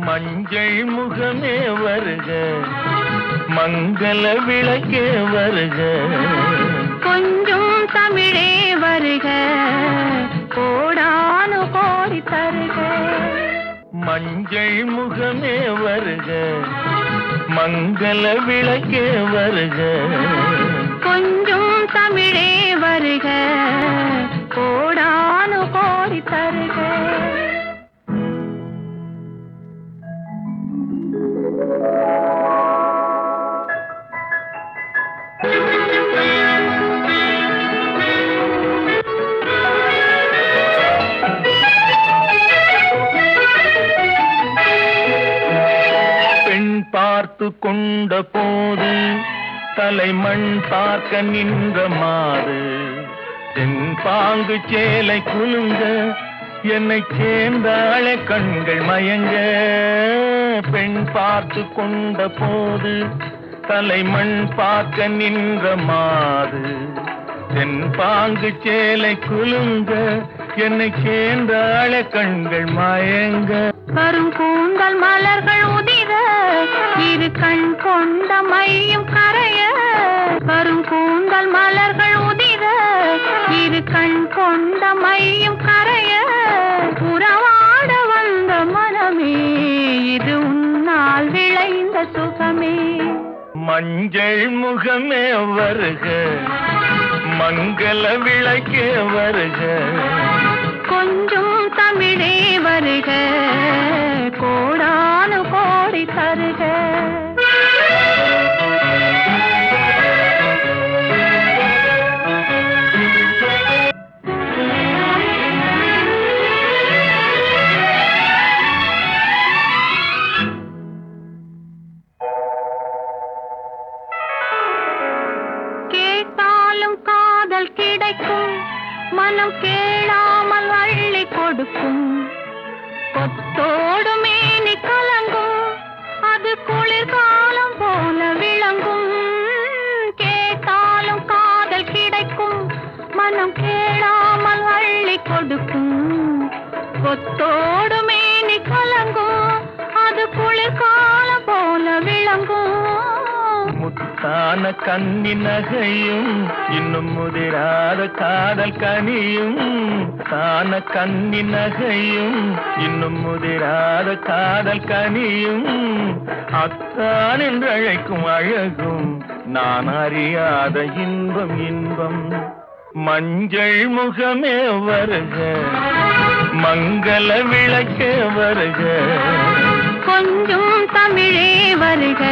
மஞ்சள் முகமே வருக மங்கள விளக்கே வருக. கொஞ்சம் தமிழே வருக கோடானு கோடி தருக. மஞ்சள் முகமே வருக மங்கள விளக்கே வருக. பார்த்து கொண்ட போது தலைமண் பார்க்க நின்ற மாறு. தென் பாங்கு சேலை குலுங்க என்னை சேர்ந்தாளே கண்கள் மயங்க. பெண் பார்த்து கொண்ட போது தலைமண் பார்க்க நின்ற மாறு. தென் பாங்கு சேலை குலுங்க என்னை சேர்ந்தாள கண்கள் மயங்க. கரும் கூந்தல் மலர்கள் உதிர முகமே மஞ்சள் முகமே வருக மங்கள விளக்கே வருக. அழைக்கும் மனம் கேளாமல் அள்ளி கொடுக்கும். கொத்தோடு மீனி கலங்கும் அது குளிர்காலம் போல விளங்கும். கேட்டாலும் காதல் கிடைக்கும் மனம் கேளாமல் அள்ளி கொடுக்கும். கொத்தோடு மேனி முத்தான கன்னி நகையும் இன்னும் முதிராத காதல் கனியும். தான கன்னி நகையும் இன்னும் முதிராத காதல் கனியும். அத்தான் என்று அழைக்கும் அழகும் நான் அறியாத இன்பம் இன்பம். மஞ்சள் முகமே வருக மங்கள விளக்கே வருக. கொஞ்சம் தமிழே வருக.